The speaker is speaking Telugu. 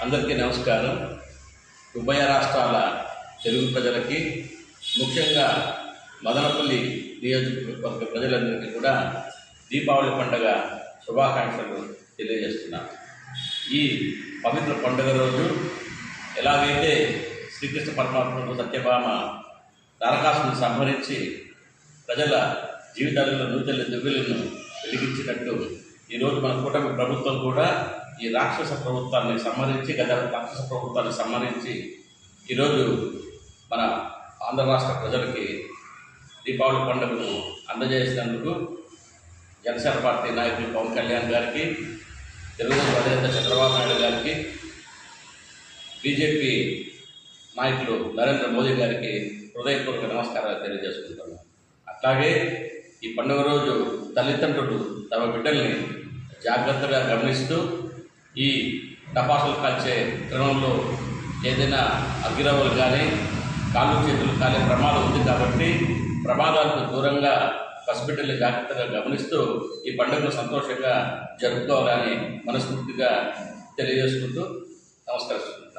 అందరికీ నమస్కారం. ఉభయ రాష్ట్రాల తెలుగు ప్రజలకి ముఖ్యంగా మదనపల్లి నియోజకవర్గ ప్రజలందరికీ కూడా దీపావళి పండుగ శుభాకాంక్షలు తెలియజేస్తున్నాను ఈ పవిత్ర పండుగ రోజు ఎలాగైతే శ్రీకృష్ణ పరమాత్మకు సత్యభామ నరకాసుని సంహరించి ప్రజల జీవితాలలో నూతన దివ్యులను వెలిగించినట్టు ఈరోజు మన కూటమి ప్రభుత్వం కూడా ఈ రాక్షస ప్రభుత్వాన్ని సంహరించి గత రాక్షస ప్రభుత్వాన్ని సంహరించి ఈరోజు మన ఆంధ్ర రాష్ట్ర ప్రజలకి దీపావళి పండుగను అందజేసినందుకు జనసేన పార్టీ నాయకులు పవన్ కళ్యాణ్ గారికి తెలుగుదేశం అధినేత చంద్రబాబు నాయుడు గారికి బీజేపీ నాయకులు నరేంద్ర మోదీ గారికి హృదయపూర్వక నమస్కారాలు తెలియజేసుకుంటున్నాను అట్లాగే ఈ పండుగ రోజు తల్లిదండ్రులు తమ బిడ్డల్ని జాగ్రత్తగా గమనిస్తూ ఈ టపాసులు కాల్చే క్రమంలో ఏదైనా అగ్గిరవ్వలు కానీ కాళ్ళు చేతులు కానీ ప్రమాదం ఉంది కాబట్టి ప్రమాదాలకు దూరంగా పసిబిడ్డల్ని జాగ్రత్తగా గమనిస్తూ ఈ పండుగను సంతోషంగా జరుపుకోవాలని మనస్ఫూర్తిగా తెలియజేసుకుంటూ నమస్కరిస్తున్నాను.